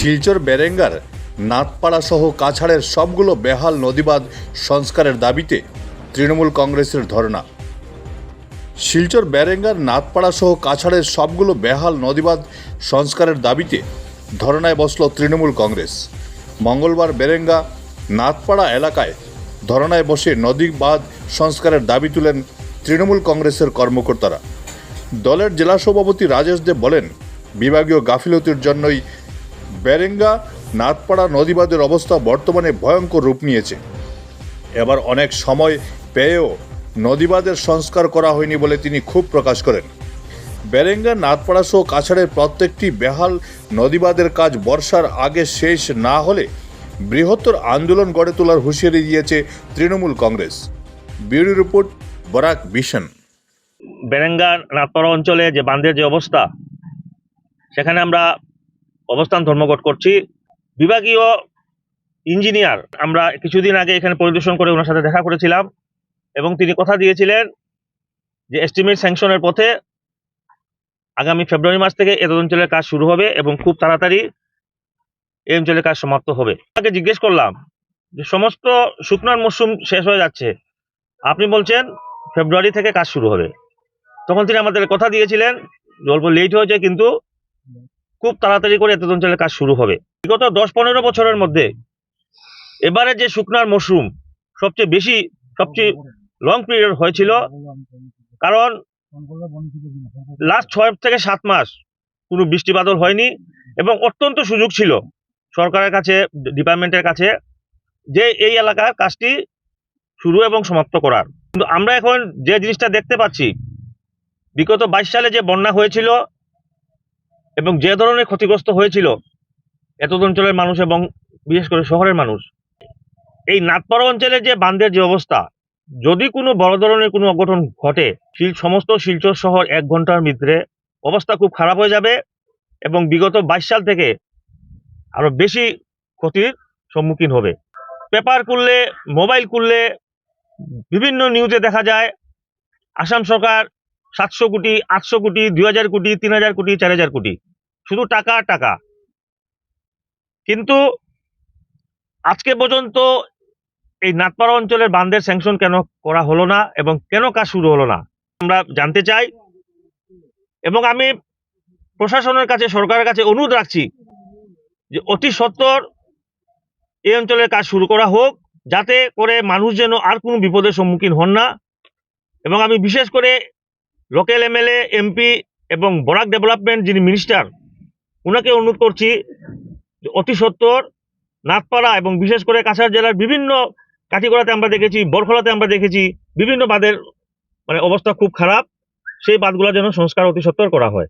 শিলচর বেরেঙ্গার নাথপাড়া সহ কাছাড়ের সবগুলো বেহাল নদীবাদ সংস্কারের দাবিতে তৃণমূল কংগ্রেসের ধর্ণা। শিলচর বেরেঙ্গার নাথপাড়া সহ কাছাড়ের সবগুলো বেহাল নদীবাদ সংস্কারের দাবিতে ধর্নায় বসল তৃণমূল কংগ্রেস। মঙ্গলবার বেরেঙ্গা নাথপাড়া এলাকায় ধর্নায় বসে নদী বাঁধ সংস্কারের দাবি তুলেন তৃণমূল কংগ্রেসের কর্মকর্তারা। দলের জেলা সভাপতি রাজেশ দেব বলেন, বিভাগীয় গাফিলতির জন্যই বেরেঙ্গা নাথপাড়া নদীবাদের অবস্থা বর্তমানে ভয়ঙ্কর রূপ নিয়েছে। এবার অনেক সময় পেয়েও নদীবাদের সংস্কার করা হয়নি বলে তিনি ক্ষোভ প্রকাশ করেন। বেরেঙ্গা নাথপাড়া সহ কাছাড়ের প্রত্যেকটি বেহাল নদীবাদের কাজ বর্ষার আগে শেষ না হলে বৃহত্তর আন্দোলন গড়ে তোলার হুঁশিয়ারি দিয়েছে তৃণমূল কংগ্রেস। ব্যুরো রিপোর্ট, বরাক বিশন বেরেঙ্গা নাথপাড়া অঞ্চলে যে বাঁধের যে অবস্থা, সেখানে আমরা অবস্থান ধর্মঘট করছি। বিভাগীয় ইঞ্জিনিয়ার, আমরা কিছুদিন আগে এখানে পরিদর্শন করে ওনার সাথে দেখা করেছিলাম এবং তিনি কথা দিয়েছিলেন যে এস্টিমেট স্যাংশনের পথে আগামী ফেব্রুয়ারি মাস থেকে এ অঞ্চলের কাজ শুরু হবে এবং খুব তাড়াতাড়ি এই অঞ্চলের কাজ সমাপ্ত হবে। তাকে জিজ্ঞেস করলাম যে সমস্ত শুকনার মরশুম শেষ হয়ে যাচ্ছে, আপনি বলছেন ফেব্রুয়ারি থেকে কাজ শুরু হবে। তখন তিনি আমাদের কথা দিয়েছিলেন অল্প লেট হয়েছে কিন্তু খুব তাড়াতাড়ি করে এত অঞ্চলের কাজ শুরু হবে। বিগত দশ পনেরো বছরের মধ্যে এবারে যে শুকনার মশরুম সবচেয়ে বেশি, সবচেয়ে লং পিরিয়ড হয়েছিল, কারণ লাস্ট ছয় থেকে সাত মাস কোনো বৃষ্টি বাদল হয়নি এবং অত্যন্ত সুযোগ ছিল সরকারের কাছে ডিপার্টমেন্টের কাছে যে এই এলাকার কাজটি শুরু এবং সমাপ্ত করার। কিন্তু আমরা এখন যে জিনিসটা দেখতে পাচ্ছি, বিগত বাইশ সালে যে বন্যা হয়েছিল এবং যে ধরনের ক্ষতিগ্রস্ত হয়েছিল এত অঞ্চলের মানুষ এবং বিশেষ করে শহরের মানুষ, এই নাথপাড়া অঞ্চলে যে বান্ধের যে অবস্থা, যদি কোনো বড় ধরনের কোনো অঘটন ঘটে সমস্ত শিলচর শহর এক ঘণ্টার ভিতরে অবস্থা খুব খারাপ হয়ে যাবে এবং বিগত বাইশ সাল থেকে আরও বেশি ক্ষতির সম্মুখীন হবে। পেপার খুললে, মোবাইল খুললে, বিভিন্ন নিউজে দেখা যায়, আসাম সরকার সাতশো কোটি, আটশো কোটি, দুই হাজার কোটি, তিন হাজার কোটি, চার হাজার কোটি শুধু টাকা টাকা। কিন্তু আজকে পর্যন্ত এই নাথপাড়া অঞ্চলের বান্ধের স্যাংশন কেন করা হলো না এবং কেন কাজ শুরু হলো না? আমরা জানতে চাই এবং আমি প্রশাসনের কাছে, সরকারের কাছে অনুরোধ রাখছি যে অতি সত্বর এই অঞ্চলের কাজ শুরু করা হোক, যাতে করে মানুষ যেন আর কোনো বিপদের সম্মুখীন হন না। এবং আমি বিশেষ করে লোকাল এমএলএ, এমপি এবং বরাক ডেভেলপমেন্ট যিনি মিনিস্টার ওনাকে অনুরোধ করছি অতি সত্তর, নাথপাড়া এবং বিশেষ করে কাছাড় জেলার বিভিন্ন কাঠিগড়াতে আমরা দেখেছি বরফলাতে আমরা দেখেছি, বিভিন্ন বাঁধের মানে অবস্থা খুব খারাপ। সেই বাঁধগুলো যেন সংস্কার অতি সত্তর করা হয়।